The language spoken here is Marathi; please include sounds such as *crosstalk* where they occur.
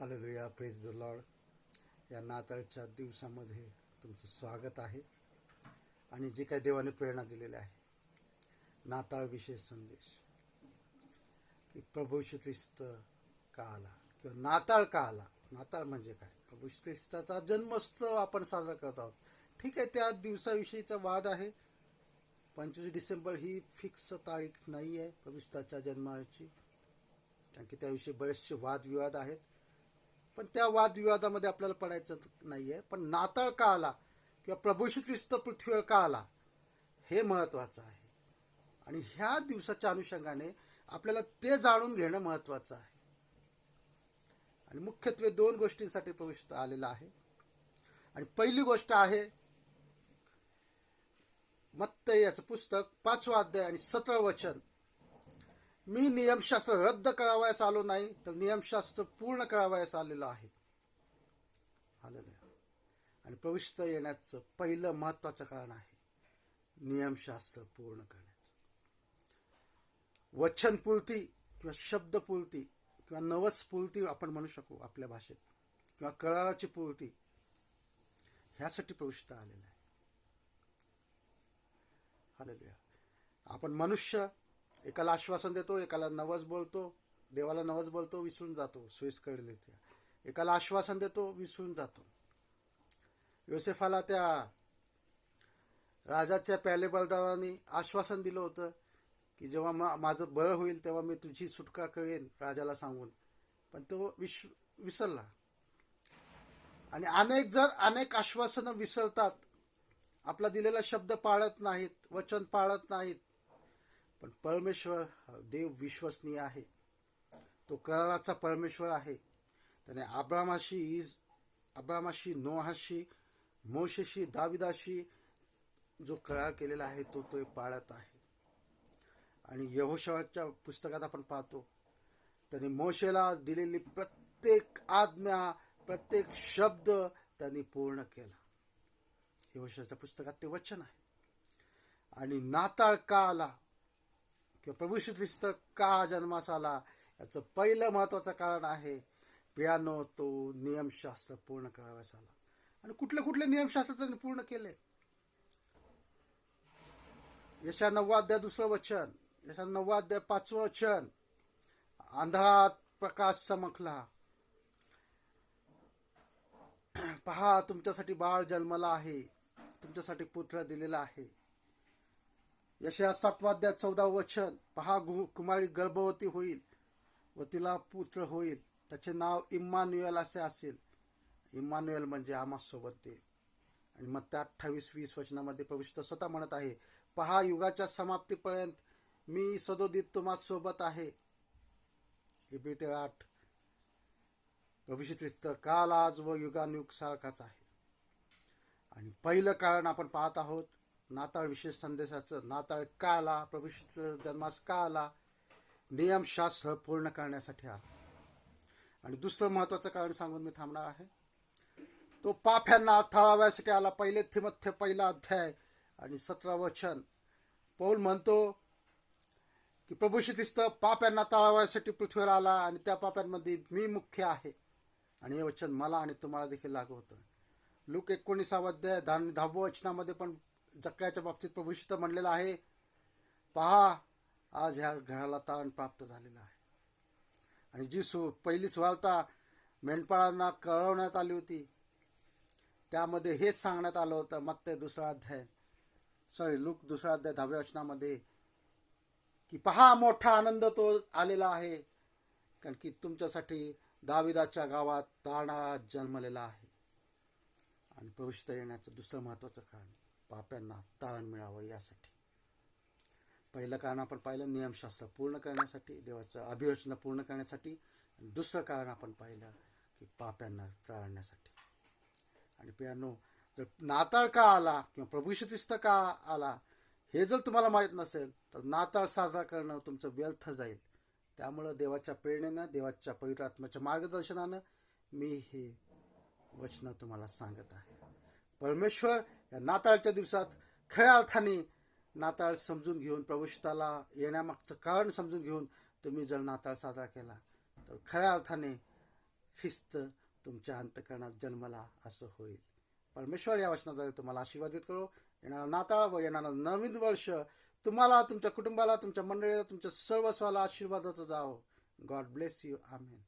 हालेलुया प्रेज द लॉर्ड या नाताळच्या दिवसामध्ये तुमचं स्वागत आहे. आणि जे काही देवाने प्रेरणा दिलेली आहे नाताळ विशेष संदेश. की प्रभू श्री ख्रिस्त का आला किंवा नाताळ का आला नाताळ म्हणजे काय? प्रभू श्री ख्रिस्ताचा जन्मोत्सव आपण साजरा करत आहोत. ठीक आहे त्या दिवसाविषयीचा वाद आहे. पंचवीस डिसेंबर ही फिक्स तारीख नाही आहे प्रभू ख्रिस्ताच्या जन्माची. कारण की त्याविषयी बरेचसे वादविवाद आहेत. पण त्या वादविवादामध्ये आपल्याला पडायचं नाही आहे पण नाताळ का आला किंवा प्रभूशी ख्रिस्त पृथ्वीवर का आला हे महत्त्वाचं आहे. आणि ह्या दिवसाच्या अनुषंगाने आपल्याला ते जाणून घेणं महत्त्वाचं आहे. आणि मुख्यत्वे दोन गोष्टींसाठी प्रविष्ट आलेला आहे. आणि पहिली गोष्ट आहे मत्त याचं पुस्तक पाचवा अध्याय आणि सतरा वचन. मी नियमशास्त्र रद्द करावयास आलो नाही तर नियमशास्त्र पूर्ण करावयास आलेलो आहे. आलेलं आहे आणि प्रविष्ट येण्याचं पहिलं महत्वाचं कारण आहे नियमशास्त्र पूर्ण करण्याचं. वचनपूर्ती किंवा शब्दपूर्ती किंवा नवसपूर्ती आपण म्हणू शकू आपल्या भाषेत. किंवा कराराची पूर्ती ह्यासाठी प्रविष्ट आलेलं आहे. हालेलुया. आपण मनुष्य एकाला आश्वासन देतो एकाला नवस बोलतो देवाला नवस बोलतो विसरून जातो सोयीस्कर त्या एकाला आश्वासन देतो विसरून जातो. योसेफाला त्या राजाच्या प्याले आश्वासन दिलं होतं की जेव्हा मा माझं बळ होईल तेव्हा मी तुझी सुटका करेन राजाला सांगून. पण तो विश विसरला. आणि अनेक जण अनेक आश्वासनं विसरतात. आपला दिलेला शब्द पाळत नाहीत वचन पाळत नाहीत. पण परमेश्वर देव विश्वसनीय आहे. तो कराराचा परमेश्वर आहे. त्याने आब्रामाशी इज आब्रामाशी नोहाशी मोशेशी दाविदाशी जो करार केलेला आहे तो तो पाळत आहे. आणि यहोशवाच्या पुस्तकात आपण पाहतो त्याने मोशेला दिलेली प्रत्येक आज्ञा प्रत्येक शब्द त्यांनी पूर्ण केला. यहोशाच्या पुस्तकात ते वचन आहे. आणि नाताळ का आला किंवा प्रभू ख्रिस्त का जन्मास आला? याचं पहिलं महत्वाचं कारण आहे प्रियानो तो नियमशास्त्र पूर्ण कराव्यास आला. आणि कुठले कुठले नियमशास्त्र त्यांनी पूर्ण केले? यशा नववा अध्याय दुसरं वचन यशा नववा अध्याय पाचवं वचन. अंधारात प्रकाश चमकला. *clears throat* पहा तुमच्यासाठी बाळ जन्मला आहे तुमच्यासाठी पुत्र दिलेला आहे. यशया सातवाद्या चौदा वचन. पहा गु कुमारी गर्भवती होईल व तिला पुत्र होईल. त्याचे नाव इम्मान्युएल असे असेल. इम्मान्युएल म्हणजे आम्हासोबत ते. आणि मग त्या अठ्ठावीस वीस वचनामध्ये प्रविष्ट स्वतः म्हणत आहे पहा युगाच्या समाप्तीपर्यंत मी सदोदित तुम्हा सोबत आहे. इब्री आठ प्रविष्ट काल आज व युगानुयुग सारखाच आहे. आणि पहिलं कारण आपण पाहत आहोत नाताळ विशेष संदेशाचं नाताळ का आला? प्रभू जन्मास का आला? नियमशास्त्र पूर्ण करण्यासाठी आला. आणि दुसरं महत्वाचं कारण सांगून मी थांबणार आहे. तो पाफ्यांना थाळाव्यासाठी आला. पहिले थिमथ्य पहिला अध्याय आणि सतरा वचन. पौल म्हणतो की प्रभूशी श्री पाप्यांना ताळाव्यासाठी पृथ्वीवर आला आणि त्या पाप्यांमध्ये मी मुख्य आहे. आणि हे वचन मला आणि तुम्हाला देखील लागू होतं. लुक एकोणीसावा अध्याय दहावं वचनामध्ये पण जक्याच्या बाबतीत प्रभूषित म्हणलेलं आहे. पहा आज ह्या घराला तारण प्राप्त झालेला आहे. आणि जी सु पहिली सुवालता मेंढपाळांना कळवण्यात आली होती त्यामध्ये हेच सांगण्यात आलं होतं मग ते दुसरा अध्याय. सॉरी लुक दुसरा अध्याय दहाव्या वचनामध्ये की पहा मोठा आनंद तो आलेला आहे कारण की तुमच्यासाठी दाविदाच्या गावात तारणा जन्मलेला आहे. आणि प्रविष्ट येण्याचं दुसरं महत्त्वाचं कारण. पाप्यांना ताण मिळावं यासाठी. पहिलं कारण आपण पाहिलं नियमशास्त्र पूर्ण करण्यासाठी देवाचं अभिरचना पूर्ण करण्यासाठी दुसरं कारण आपण पाहिलं की पाप्यांना ताळण्यासाठी आणि पियानो जर नाताळ का आला किंवा प्रभू ख्रिस्त का आला हे जर तुम्हाला माहीत नसेल तर नाताळ साजरा करणं तुमचं व्यर्थ जाईल. त्यामुळं देवाच्या प्रेरणेनं देवाच्या पवित्र आत्म्याच्या मार्गदर्शनानं मी हे वचनं तुम्हाला सांगत आहे. परमेश्वर या नाताळच्या दिवसात खऱ्या अर्थाने नाताळ समजून घेऊन प्रवेशताला येण्यामागचं कारण समजून घेऊन तुम्ही जर नाताळ साजरा केला तर खऱ्या अर्थाने ख्रिस्त तुमच्या अंतकरणात जन्मला असं होईल. परमेश्वर या वचनाद्वारे तुम्हाला आशीर्वादित करो. येणारा नाताळ व येणारं नवीन वर्ष तुम्हाला तुमच्या कुटुंबाला तुमच्या मंडळीला तुमच्या सर्वस्वाला आशीर्वादाचं जावं. God bless you amen